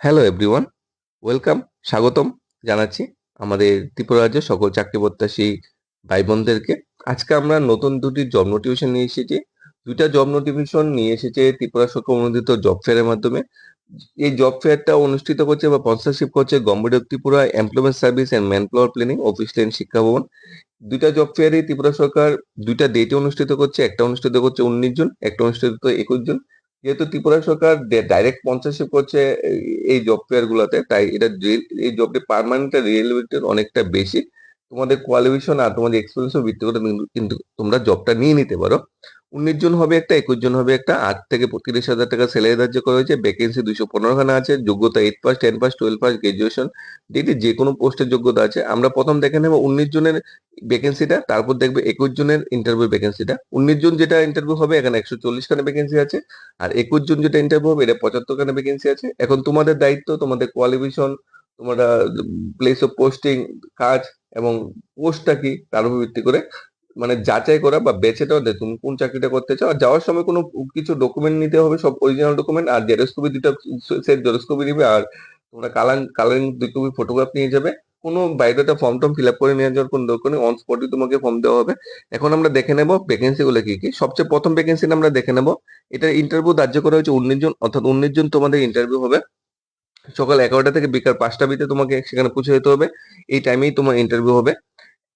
Hello everyone welcome স্বাগতম জানাচ্ছি আমাদের ত্রিপুরা রাজ্যের সকল চাকরি প্রত্যাশী ভাই বোনদেরকে আজকে আমরা নতুন দুটি জব নোটিফিকেশন নিয়ে এসেছি। দুইটা জব নোটিফিকেশন নিয়ে এসেছে ত্রিপুরা সরকার অনুমোদিত জব ফেয়ারের মাধ্যমে। এই জব ফেয়ারটা অনুষ্ঠিত করছে বা স্পন্সরশিপ করছে government of Tripura employment service and manpower planning office lane Shiksha Bhavan দুইটা জব ফেয়ারে ত্রিপুরা সরকার দুইটা ডেটে অনুষ্ঠিত করছে, একটা অনুষ্ঠিত করছে উনিশ জন, একটা অনুষ্ঠিত একুশ জন। যেহেতু ত্রিপুরা সরকার ডাইরেক্ট স্পন্সরশিপ করছে এই- জব ফেয়ার গুলোতে, তাই এটা এই জবটি পারমানেন্ট রিয়েলিবিলিটি অনেকটা বেশি। তোমাদের কোয়ালিফিকেশন আর তোমাদের এক্সপিরিয়েন্স ভিত্তি করে কিন্তু তোমরা জবটা নিয়ে নিতে পারো। উনিশ জন হবে একটা, একুশ জন হবে একটা, আট থেকে তিরিশ হাজার টাকা স্যালারি ধার্য করা হয়েছে। ভ্যাকেন্সি দুইশো পনেরো খানা আছে, যোগ্যতা eight pass ten pass twelve pass graduation degree যে কোনো পোস্টের যোগ্যতা আছে। আমরা প্রথম দেখে নেব উনিশ জনের ভ্যাকেন্সিটা তারপর দেখবে একুশ জনের ইন্টারভিউ ভ্যাকেন্সিটা উনিশ জন যেটা ইন্টারভিউ হবে, এখানে একশো চল্লিশ খানা ভ্যাকেন্সি আছে। আর একুশ জন যেটা ইন্টারভিউ হবে, এটা পঁচাত্তর খানা ভ্যাকেন্সি আছে। এখন তোমাদের দায়িত্ব, তোমাদের কোয়ালিফিকেশন তোমরা প্লেস অফ পোস্টিং কাজ এবং পোস্টটা কি, তার উপর ভিত্তি করে মানে যাচাই করা বা বেছে দেওয়া যে তুমি কোন চাকরিটা করতে চাও, আর যাওয়ার সময় কোনো কিছু ডকুমেন্ট নিতে হবে, সব অরিজিনাল ডকুমেন্ট আর জেরক্স কপি দুটো সেট কপি নিবে, আর তোমরা কালার কালারিং দুই কপি ফটোগ্রাফ নিয়ে যাবে। কোনো বায়োডাটা ফর্ম টর্ম ফিল আপ করে নিয়ে যাওয়ার কোনো দরকার নেই অন স্পটই তোমাকে ফর্ম দেওয়া হবে। এখন আমরা দেখে নেব ভ্যাকেন্সি গুলো কি কি। সবচেয়ে প্রথম ভ্যাকেন্সি আমরা দেখে নেব। এটা ইন্টারভিউ ধার্য করা হয়েছে উনিশ জন, অর্থাৎ উনিশ জন তোমাদের ইন্টারভিউ হবে। সকাল এগারোটা থেকে বিকাল পাঁচটা বিতে তোমাকে সেখানে পৌঁছে যেতে হবে। এই টাইমেই তোমার ইন্টারভিউ হবে।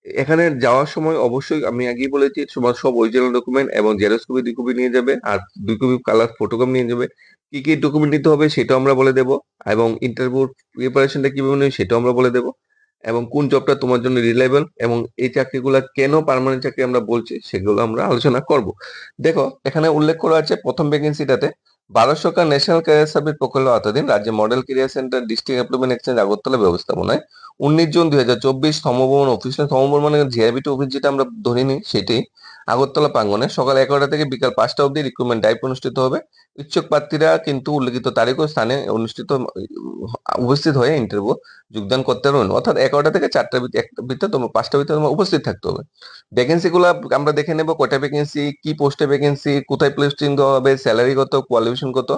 এখানে যাওয়ার সময় অবশ্যই আমি আগেই বলেছি তোমার সব অরিজিনাল ডকুমেন্ট এবং জেরক্স কপি দুই কপি নিয়ে যাবে আর দুই কপি কালার ফটোগ্রাফ নিয়ে যাবে। কি কি ডকুমেন্ট নিতে হবে সেটাও আমরা বলে দেবো এবং ইন্টারভিউ প্রিপারেশনটা কীভাবে নেবে সেটাও আমরা বলে দেবো এবং কোন জবটা তোমার জন্য রিলায়েবল এবং এই চাকরিগুলো কেন পার্মানেন্ট চাকরি আমরা বলছি সেগুলো আমরা আলোচনা করব। দেখো, এখানে উল্লেখ করা আছে প্রথম ভ্যাকেন্সিটাতে সরকার ন্যাশনাল ক্যারিয়ার সার্ভিস প্রকল্প আওতাধীন রাজ্যে model career centre district employment exchange Agartala ব্যবস্থাপনায়। উনিশ জুন দুই হাজার চব্বিশ সমভবন অফিস সমভবন মানে জিআরবিটি অফিস যেটা আমরা ধরে নিই সেটি। আগরতলা প্রাঙ্গনে সকাল এগারোটা থেকে বিকাল পাঁচটা অবধি রিক্রুটমেন্ট ড্রাইভ অনুষ্ঠিত হবে। ইচ্ছুক প্রার্থীরা কিন্তু উল্লেখিত তারিখ ও স্থানে অনুষ্ঠিত উপস্থিত হয়ে ইন্টারভিউ যোগদান করতে পারবেন। অর্থাৎ এগারোটা থেকে চারটা ভিতরে তোমার, পাঁচটা ভিতরে তোমার উপস্থিত থাকতে হবে। ভ্যাকেন্সি গুলো আমরা দেখে নেব কয়টা ভ্যাকেন্সি কি পোস্টে ভ্যাকেন্সি কোথায় প্লেসিং দেওয়া হবে স্যালারি কত কোয়ালিফিকেশন কত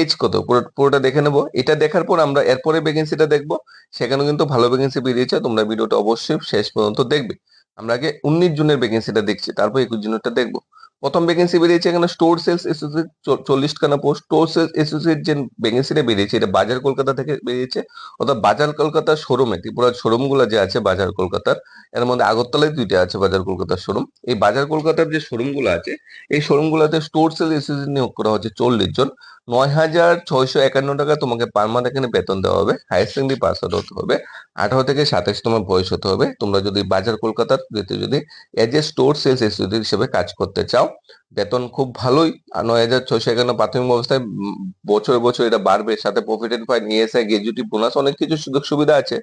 এজ কত, পুরো, পুরোটা দেখে নেব। এটা দেখার পর আমরা এরপরে ভ্যাকেন্সিটা দেখব। সেখানে কিন্তু ভালো ভ্যাকেন্সি বেরিয়েছে। তোমরা ভিডিওটা অবশ্যই শেষ পর্যন্ত দেখবে। আমরা আগে উনিশ জনের ভ্যাকেন্সিটা দেখছি, তারপর একুশ জনেরটা দেখব। প্রথম ভ্যাকেন্সি বেরিয়েছে এখানে স্টোর সেলস এসোসিয়েট চল্লিশ খানা পোস্ট স্টোর সেলস এসোসিয়েট যে ভ্যাকেন্সিটা বেরিয়েছে, এটা বাজার কলকাতা থেকে বেরিয়েছে, অর্থাৎ বাজার কলকাতার শোরুমে ত্রিপুরার শোরুমগুলো যে আছে বাজার কলকাতার এর মধ্যে আগরতলায় দুইটা আছে বাজার কলকাতার শোরুম এই বাজার কলকাতার যে শোরুমগুলো আছে, এই শোরুম গুলোতে স্টোর সেল এসোসিয়েট নিয়োগ করা হচ্ছে চল্লিশ জন। নয় হাজার ছয়শো একান্ন টাকা তোমাকে পার মান্থ এখানে বেতন দেওয়া হবে। হায়ার সেকেন্ডারি পাস আউট হতে হবে। আঠারো থেকে সাতাশ তোমার বয়স হতে হবে। তোমরা যদি বাজার কলকাতার যদি as a store sales associate হিসেবে কাজ করতে চাও, বেতন খুব ভালোই। নয় হাজার ছয়শো একান্ন প্রাথমিক অবস্থায় বছরে বছর এটা বাড়বে। সাথে profit and fine ESI gratuity bonus অনেক কিছু সুযোগ সুবিধা আছে।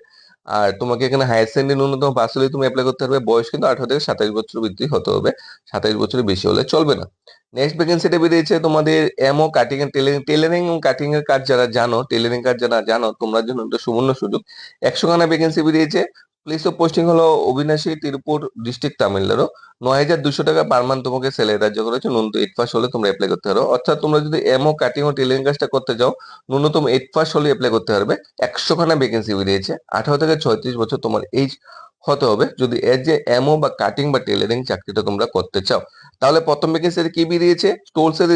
আর তোমাকে এখানে হায়ার সেকেন্ডারি ন্যূনতম পাস হলে তুমি অ্যাপ্লাই করতে পারবে। বয়স কিন্তু আঠারো থেকে সাতাশ বছর বৃদ্ধি হতে হবে। সাতাশ বছরের বেশি হলে চলবে না। নেক্সট ভ্যাকেন্সিটা বেরিয়েছে তোমাদের এমও কাটিং এর টেলারিং টেলারিং এবং কাটিং এর কাজ যারা জানো টেলারিং কাজ যারা জানো, তোমরা জন্য একটা সুবর্ণ সুযোগ। একশো খানা ভ্যাকেন্সি বেরিয়েছে। প্লেস অফ পোস্টিং হলো অবিনাশী, তিরুপুর ডিস্ট্রিক্ট তামিলনাড়ু। নয় হাজার দুশো টাকা পার মান্থ তোমাকে স্যালারি রাজ্য করেছে। ন্যূনতম এইট পাস হলে তোমরা অ্যাপ্লাই করতে পারো। অর্থাৎ তোমরা যদি এমও কাটিং ও টেলারিং কাজটা করতে যাও ন্যূনতম এইট পাস হলে অ্যাপ্লাই করতে পারবে। একশো খানা ভ্যাকেন্সি বেরিয়েছে। আঠারো থেকে ছয়ত্রিশ বছর তোমার এইজ হতে হবে। যদি এজ এ এমও বা কাটিং বা টেলারিং চাকরিটা তোমরা করতে চাও, তাহলে প্রথম ভ্যাকেন্সিতে কি বেরিয়েছে? স্টোলস এর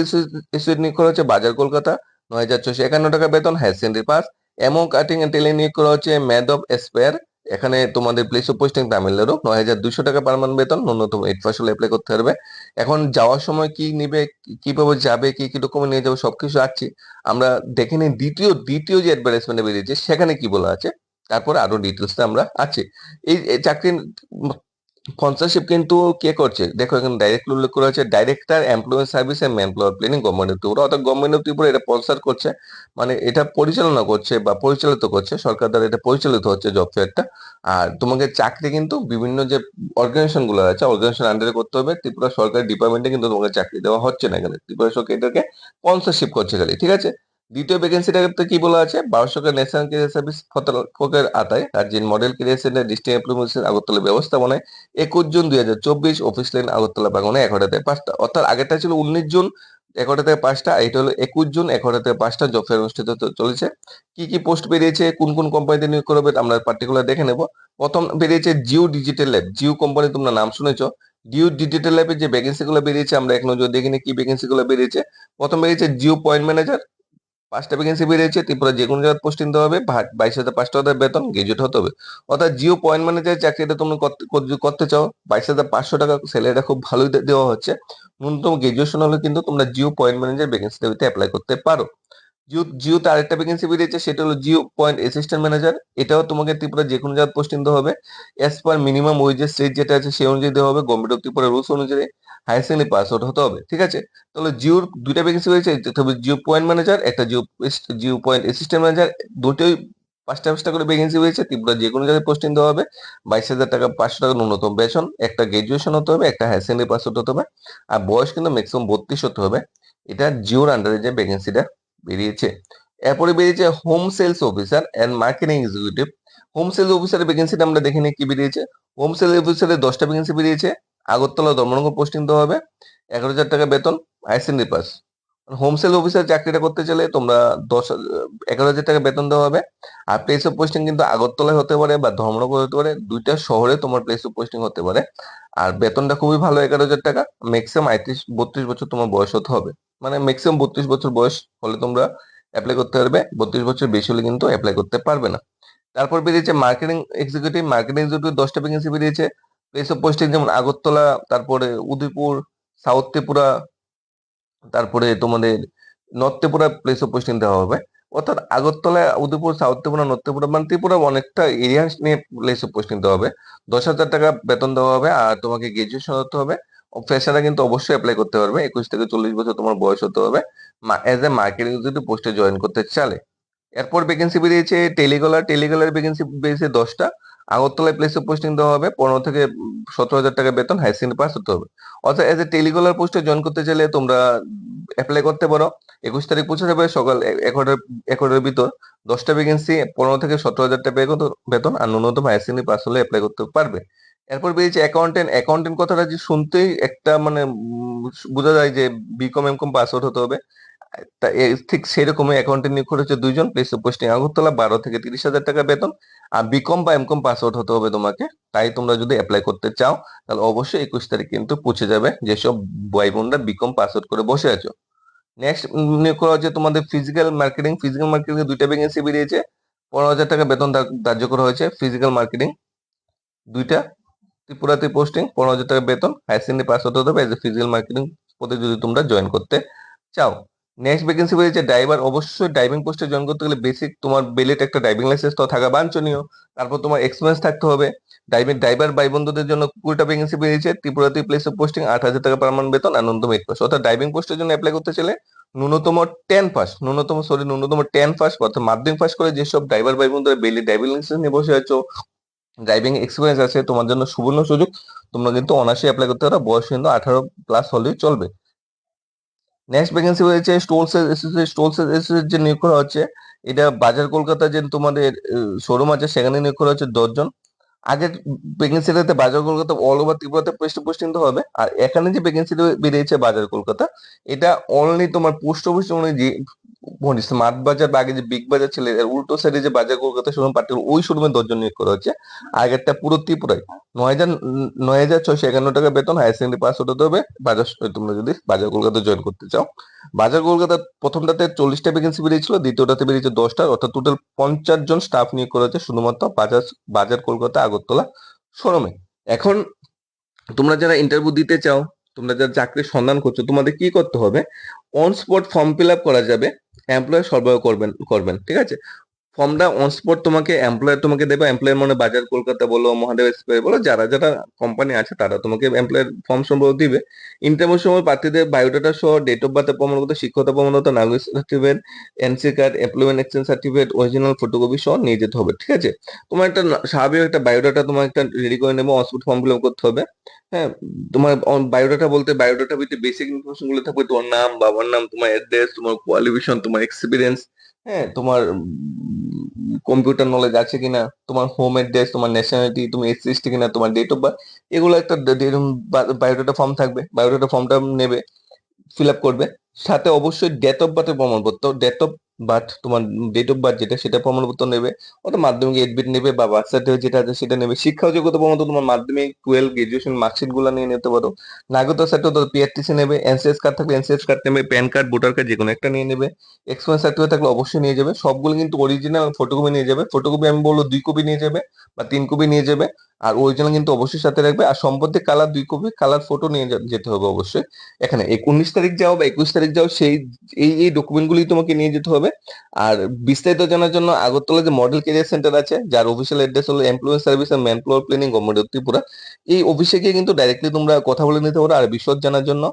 এসোসিয়েট নিয়োগ করা হচ্ছে বাজার কলকাতা, নয় হাজার ছশো একান্ন টাকা বেতন higher secondary pass MO cutting and tailoring নিয়োগ করা হচ্ছে ম্যাদ অফ এসপেয়ার এখানে তোমাদের প্লেস অফ পোস্টিং তামিলনাড়ু, নয় হাজার দুশো টাকা পার বেতন, ন্যূনতম এইট হলে অ্যাপ্লাই করতে পারবে। এখন যাওয়ার সময় কি নিবে কীভাবে যাবে, কি কি ডকুমেন্ট নিয়ে যাবে, সবকিছু আছে। আমরা দেখে নিই দ্বিতীয় দ্বিতীয় যে অ্যাডভার্টাইজমেন্টে বেরিয়েছে, সেখানে কি বলা আছে? তারপরে আরও ডিটেলসটা আমরা আছে। এই চাকরির স্পন্সরশিপ কিন্তু কে করছে? দেখো, এখানে ডাইরেক্ট উল্লেখ করা হচ্ছে director employment service and employer planning government of Tripura অর্থাৎ গভর্নমেন্ট অফ ত্রিপুরা এটা স্পন্সর করছে মানে এটা পরিচালনা করছে বা পরিচালিত করছে, সরকার দ্বারা এটা পরিচালিত হচ্ছে জব ফেয়ারটা আর তোমাকে চাকরি কিন্তু বিভিন্ন যে অর্গানাইজেশনগুলো আছে অর্গানাইজেশন আন্ডারে করতে হবে। ত্রিপুরা সরকারি ডিপার্টমেন্টে কিন্তু তোমাকে চাকরি দেওয়া হচ্ছে না এখানে। ত্রিপুরা সরকার এটাকে স্পন্সরশিপ করছে খালি, ঠিক আছে? দ্বিতীয় ভ্যাকেন্সিটাতে কি বলা আছে? বারো সরকার ন্যাশনাল ক্যারিয়ার সার্ভিস ফতলকের আতায় রাজ্যের model career centre district employment Agartala ব্যবস্থাপনায় একুশ জুন দুই হাজার চব্বিশ অফিস লাইন আগরতলা প্রাঙ্গনে এগারোটাতে পাঁচটা। অর্থাৎ আগেরটা ছিল উনিশ জুন এগারোটা থেকে পাঁচটা এটা হলো একুশ জুন এগারোটা থেকে পাঁচটা জব ফেয়ার অনুষ্ঠিত চলেছে। কি কি পোস্ট বেরিয়েছে, কোন কোন কোম্পানিতে নিয়োগ করবে আমরা পার্টিকুলার দেখে নেব। প্রথম বেরিয়েছে Jio digital lab Jio company তোমরা নাম শুনেছো। জিও ডিজিটাল ল্যাবের যে ভ্যাকেন্সিগুলো বেরিয়েছে, আমরা এক নজর দেখিনি কি ভ্যাকেন্সি গুলো বেরিয়েছে, প্রথম বেরিয়েছে জিও পয়েন্ট ম্যানেজার পাঁচটা ভ্যাকেন্সি বেরিয়েছে ত্রিপুরা যে কোনো জায়গায় পোস্টিং দেওয়া হবে বাইশ হাজার পাঁচটা টাকা বেতন গ্রাজুয়েট হতে হবে। অর্থাৎ জিও পয়েন্ট ম্যানেজার চাকরিটা তুমি করতে চাও, বাইশ হাজার পাঁচশো টাকা স্যালারিটা খুব ভালোই দেওয়া হচ্ছে। ন্যূনতম গ্রাজুয়েশন হলে কিন্তু তোমরা Jio point manager vacancy apply করতে পারো। জিও জিওতে আরেকটা ভ্যাকেন্সি বেরিয়েছে, সেটা হলো জিও পয়েন্ট অ্যাসিস্ট্যান্ট ম্যানেজার এটাও তোমাকে ত্রিপুরা যে কোনো জায়গায় পোস্টিং দেওয়া হবে। As per minimum wages rate যেটা আছে সেই অনুযায়ী দেওয়া হবে। গভর্নমেন্ট অফ ত্রিপুরা রুলস অনুযায়ী হায়ার সেকেন্ডারি পাস আউট হতে হবে, ঠিক আছে? তাহলে জিওর দুইটা ভ্যাকেন্সি একটা হবে জিও পয়েন্ট ম্যানেজার একটা Jio Jio point assistant manager দুটোই পাঁচটা পাঁচটা করে ভ্যাকেন্সি রয়েছে ত্রিপুরা যে কোনো জায়গায় পোস্টিং দেওয়া হবে। বাইশ হাজার টাকা পাঁচশো টাকা ন্যূনতম বেতন একটা গ্রাজুয়েশন হতে হবে, একটা হায়ার সেকেন্ডারি পাস আউট হতে হবে। আর বয়স কিন্তু ম্যাক্সিমাম বত্রিশ হতে হবে। এটা জিওর আন্ডারে যে ভ্যাকেন্সিটা বেরিয়েছে। এরপরে বেরিয়েছে home sales officer and marketing executive home sales অফিসারের ভ্যাকেন্সিটা আমরা দেখে নিই কি বেরিয়েছে। হোম সেলস অফিসারের দশটা ভ্যাকেন্সি বেরিয়েছে। আগরতলা ধর্মনগর পোস্টিং দেওয়া হবে। এগারো হাজার টাকা বেতন আইসেন্ডি পাস হোম সেল অফিসার চাকরিটা করতে চাইলে তোমরা দশ, এগারো হাজার টাকা বেতন দেওয়া হবে। আর প্লেস অফ পোস্টিং কিন্তু আগরতলায় হতে পারে বা ধর্মনগর হতে পারে, দুইটা শহরে তোমার প্লেস অফ পোস্টিং হতে পারে। আর বেতনটা খুবই ভালো, এগারো হাজার টাকা। ম্যাক্সিমাম আটত্রিশ বত্রিশ বছর তোমার বয়স হতে হবে। মানে ম্যাক্সিমাম বত্রিশ বছর বয়স হলে তোমরা অ্যাপ্লাই করতে পারবে। বত্রিশ বছর বেশি হলে কিন্তু অ্যাপ্লাই করতে পারবে না। তারপর বেরিয়েছে মার্কেটিং এক্সিকিউটিভ মার্কেটিং এক্সিকিউটিভ দশটা ভ্যাকেন্সি বেরিয়েছে। প্লেস অফ পোস্টিং যেমন আগরতলা, তারপরে উদয়পুর, সাউথ ত্রিপুরা তারপরে তোমাদের নর্থ প্লেস অফ পোস্টিং দেওয়া হবে। অর্থাৎ আগরতলা, উদয়পুর সাউথ ত্রিপুরা নর্থ ত্রিপুরা মানে ত্রিপুরা অনেকটা এরিয়া নিয়ে প্লেস অফ পোস্টিং দেওয়া হবে। দশ হাজার টাকা বেতন দেওয়া হবে আর তোমাকে গ্রাজুয়েশন হতে হবে। ফ্রেশাররা কিন্তু অবশ্যই অ্যাপ্লাই করতে পারবে। একুশ থেকে চল্লিশ বছর তোমার বয়স হতে হবে। এজ এ মার্কেটিং যদি পোস্টে জয়েন করতে চালে এরপর ভ্যাকেন্সি বেরিয়েছে টেলিগলার। টেলিগলার ভ্যাকেন্সি বেরিয়েছে দশটা। আগরতলায় প্লেস পোস্টিং দেওয়া হবে, পনেরো থেকে সতেরো হাজার টাকা বেতন হাই সেকেন্ডারি পাস হতে হবে। অর্থাৎ এজ এ টেলিগলার পোস্টে জয়েন করতে চাইলে তোমরা অ্যাপ্লাই করতে পারো। একুশ তারিখ পৌঁছে যাবে সকাল এগারোটার এগারোটার ভিতর। দশটা ভ্যাকেন্সি পনেরো থেকে সতেরো হাজার টাকা বেতন- আর ন্যূনতম হাই সেকেন্ডারি পাস হলে অ্যাপ্লাই করতে পারবে। এরপর বেরিয়েছে অ্যাকাউন্টেন্ট অ্যাকাউন্টেন্ট কথাটা যে শুনতেই একটা মানে বোঝা যায় যে BCom MCom pass out হতে হবে। ঠিক সেরকমই অ্যাকাউন্টেন্ট নিয়োগ করেছে দুইজন প্লেস অফ পোস্টিং আগরতলা, বারো থেকে তিরিশ হাজার টাকা বেতন আর বিকম বা এমকম পাস আউট হতে হবে তোমাকে। তাই তোমরা যদি অ্যাপ্লাই করতে চাও, তাহলে অবশ্যই একুশ তারিখ কিন্তু পৌঁছে যাবে যেসব ভাই বোনরা বিকম পাস আউট করে বসে আছো। নেক্সট নিয়োগ করা হচ্ছে তোমাদের ফিজিক্যাল মার্কেটিং ফিজিক্যাল মার্কেটিং দুইটা ভ্যাকেন্সি বেরিয়েছে। পনেরো হাজার টাকা বেতন ধার্য করা হয়েছে ফিজিক্যাল মার্কেটিং দুইটা ত্রিপুরাতে পোস্টিং পনেরো হাজার টাকা বেতন। হায়ার সেকেন্ডারি পাস হতে হবে। এজ এ ফিজিক্যাল মার্কেটিং পদে যদি তোমরা জয়েন করতে চাও। নেক্সট ভ্যাকেন্সি বেরিয়েছে ড্রাইভার অবশ্যই ড্রাইভিং পোস্টে জয়েন করতে গেলে বেসিক তোমার বেলেট একটা ড্রাইভিং লাইসেন্স তো থাকা বাঞ্ছনীয়। তারপর তোমার এক্সপিরিয়েন্স থাকতে হবে। ড্রাইভিং ড্রাইভার ভাই বন্ধুদের জন্য কুড়িটা ভ্যাকেন্সি বেরিয়েছে ত্রিপুরাতে প্লেস অফ পোস্টিং আট হাজার টাকা পার মান্থ বেতন আর ন্যূনতম এইট পাস অর্থাৎ ড্রাইভিং পোস্টের জন্য অ্যাপ্লাই করতে চাইলে ন্যূনতম টেন পাস ন্যূনতম সরি ন্যূনতম টেন পাস অর্থাৎ মাধ্যমিক পাস করে যেসব ড্রাইভার ভাই বন্ধুরা বেলি ড্রাইভিং লাইসেন্স নিয়ে বসে আছো ড্রাইভিং এক্সপিরিয়েন্স আছে, তোমার জন্য সুবর্ণ সুযোগ। তোমরা কিন্তু অনার্সে অ্যাপ্লাই করতে পারো। বয়স কিন্তু আঠারো প্লাস হলেই চলবে। নেক্সট ভ্যাকেন্সি হয়েছে স্টোলস স্টোলস যে নিয়োগ করা হচ্ছে, এটা বাজার কলকাতা যে তোমাদের শোরুম আছে, সেখানে নিয়োগ করা হচ্ছে দশজন আগের ভ্যাকেন্সিটাতে বাজার কলকাতা অল ওভার ত্রিপুরাতে পোস্ট হবে, আর এখানে যে ভ্যাকেন্সিটা বেরিয়েছে বাজার কলকাতা, এটা অনলি তোমার পোস্ট অফিস অনুযায়ী স্মার্ট বাজার বা আগে যে বিগ বাজার ছিল, এর উল্টো সাইডে যে বাজার কলকাতা শোরুম পার্টিকুলার ওই শোরুমে দশজন নিয়োগ করা হচ্ছে। আগেরটা পুরো ত্রিপুরায়। নয় হাজার নয় হাজার ছয়শো একান্ন টাকা বেতন হায়ার সেকেন্ডারি পাস হতে হবে। বাজার তোমরা যদি বাজার কলকাতা জয়েন করতে চাও। বাজার কলকাতা প্রথমটাতে চল্লিশটা ভ্যাকেন্সি বেরিয়েছিল, দ্বিতীয়টাতে বেরিয়েছে দশটা, অর্থাৎ টোটাল পঞ্চাশ জন স্টাফ নিয়োগ করা হচ্ছে শুধুমাত্র বাজার বাজার কলকাতা আগরতলা শোরুমে। এখন তোমরা যারা ইন্টারভিউ দিতে চাও, তোমরা যারা চাকরির সন্ধান করছ, তোমাদের কি করতে হবে? On spot form fill up করা যাবে। এমপ্লয়ার সরবরাহ করবেন করবেন ঠিক আছে? ফর্মটা অন স্পট তোমাকে এমপ্লয়ার তোমাকে দেবে এমপ্লয়ার মানে বাজার কলকাতা বলো, মহাদেব এক্সপ্রেস বলো, যারা যারা কোম্পানি আছে তারা তোমাকে এমপ্লয়ার ফর্ম সম্পর্ক দিবে। ইন্টারভিউ সময় প্রার্থীদের বায়োডাটা সহ ডেট অফ বার্থের প্রমাণপত্র শিক্ষকতা প্রমাণপত্র নাগরিক certificate NC card employment exchange certificate original photocopy সহ নিয়ে যেতে হবে, ঠিক আছে? তোমার একটা স্বাভাবিক একটা বায়োডাটা তোমার একটা রেডি করে নেব অনস্পট ফর্ম ফিল করতে হবে হ্যাঁ? তোমার বায়োডাটা বলতে বায়োডাটা বেসিক ইনফরমেশনগুলো থাকবে, তোমার নাম, বাবার নাম, তোমার অ্যাড্রেস তোমার কোয়ালিফিকেশন তোমার এক্সপিরিয়েন্স হ্যাঁ তোমার কম্পিউটার নলেজ আছে কিনা, তোমার হোম অ্যাড্রেস তোমার ন্যাশনালিটি তুমি এসসি এসটি কিনা, তোমার ডেট অফ বার্থ এগুলো একটা বায়োডাটা ফর্ম থাকবে বায়োডাটা ফর্মটা নেবে ফিল আপ করবে, সাথে অবশ্যই ডেট অফ বার্থের প্রমাণপত্র ডেট অফ বার্থ তোমার ডেট অফ বার্থ যেটা, সেটা প্রমাণপত্র নেবে ওটা মাধ্যমিক এডমিট নেবে বা বার্থ সার্টিফিকেট যেটা আছে, সেটা নেবে। শিক্ষা যোগ্যতা প্রমাণপত্র তোমার মাধ্যমিক টুয়েলভ গ্রাজুয়েশন মার্কশিটগুলো নিয়ে নিতে পারো। নাগরিকতা সার্টিফিকেট পিআরটিসি নেবে এনসিএস কার্ড থাকলে এনসিএস কার্ড নেবে প্যান কার্ড ভোটার কার্ড যে কোনো একটা নিয়ে নেবে। এক্সপেন্স সার্টিফিকেট থাকলে অবশ্যই নিয়ে যাবে। সবগুলো কিন্তু অরিজিনাল ফটোকপি নিয়ে যাবে। ফটোকপি আমি বলব দুই কপি নিয়ে যাবে বা তিন কপি নিয়ে যাবে। আর অরিজিনাল কিন্তু অবশ্যই সাথে রাখবে। আর সম্পত্তি কালার দুই কপি কালার ফটো নিয়ে যেতে হবে অবশ্যই। এখানে উনিশ তারিখ যাও বা একুশ তারিখ যাও, সেই এই এই ডকুমেন্টগুলি তোমাকে নিয়ে যেতে হবে। আর বিস্তারিত জানার জন্য আগরতলা যে মডেল কেরিয়ার সেন্টার আছে, যার অফিসিয়াল অ্যাড্রেস হলো employee service and manpower planning government Tripura এই অফিসে গিয়ে কিন্তু ডাইরেক্টলি তোমরা কথা বলে নিতে পারো। আর বিশদ জানার জন্য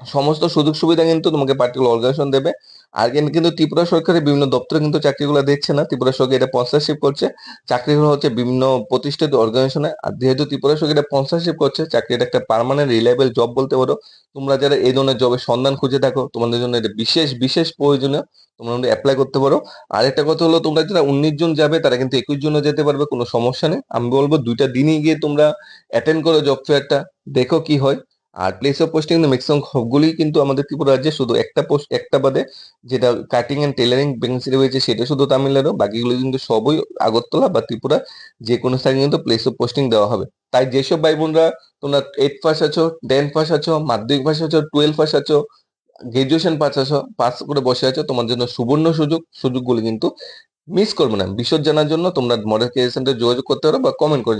সমস্ত সুযোগ সুবিধা কিন্তু তোমাকে পার্টিকুলার অর্গানাইজেশন দেবে। আর কিন্তু ত্রিপুরা সরকারের বিভিন্ন দপ্তরে কিন্তু চাকরিগুলো দিচ্ছে না। ত্রিপুরা সরকার এটা স্পন্সরশিপ করছে। চাকরিগুলো হচ্ছে বিভিন্ন প্রতিষ্ঠিত অর্গানাইজেশনে আর যেহেতু ত্রিপুরা সরকার এটা স্পন্সরশিপ করছে, চাকরিটা একটা পার্মানেন্ট রিলায়েবল জব বলতে পারো। তোমরা যারা এই ধরনের জবের সন্ধান খুঁজে থাকো, তোমাদের জন্য এটা বিশেষ বিশেষ প্রয়োজনীয়। তোমরা অ্যাপ্লাই করতে পারো। আর একটা কথা হলো, তোমরা যারা উনিশ জন যাবে, তারা কিন্তু একুশ জনও যেতে পারবে, কোনো সমস্যা নেই। আমি বলব দুইটা দিনই গিয়ে তোমরা অ্যাটেন্ড করো জব ফেয়ারটা দেখো কি হয়। আর প্লেস অফ পোস্টিং ম্যাক্সিমাম সবগুলি কিন্তু আমাদের ত্রিপুরা রাজ্যে শুধু একটা পোস্ট একটা বাদে যেটা কাটিং অ্যান্ড টেলারিং ভ্যাকেন্সি রয়েছে সেটা শুধু তামিলনাড়ু, বাকিগুলো কিন্তু সবই আগরতলা বা ত্রিপুরা যে কোনো স্থানে কিন্তু প্লেস অফ পোস্টিং দেওয়া হবে। তাই যেসব ভাই বোনরা তোমরা এইট পাস আছো টেন পাস আছো, মাধ্যমিক পাস আছো টুয়েলভ পাস আছো গ্রাজুয়েশন পাস আছো পাস করে বসে আছো, তোমার জন্য সুবর্ণ সুযোগ, সুযোগগুলি কিন্তু মিস করবে না। বিশদ জানার জন্য তোমরা মডেল কেয়ার যোগাযোগ করতে পারো বা কমেন্ট করে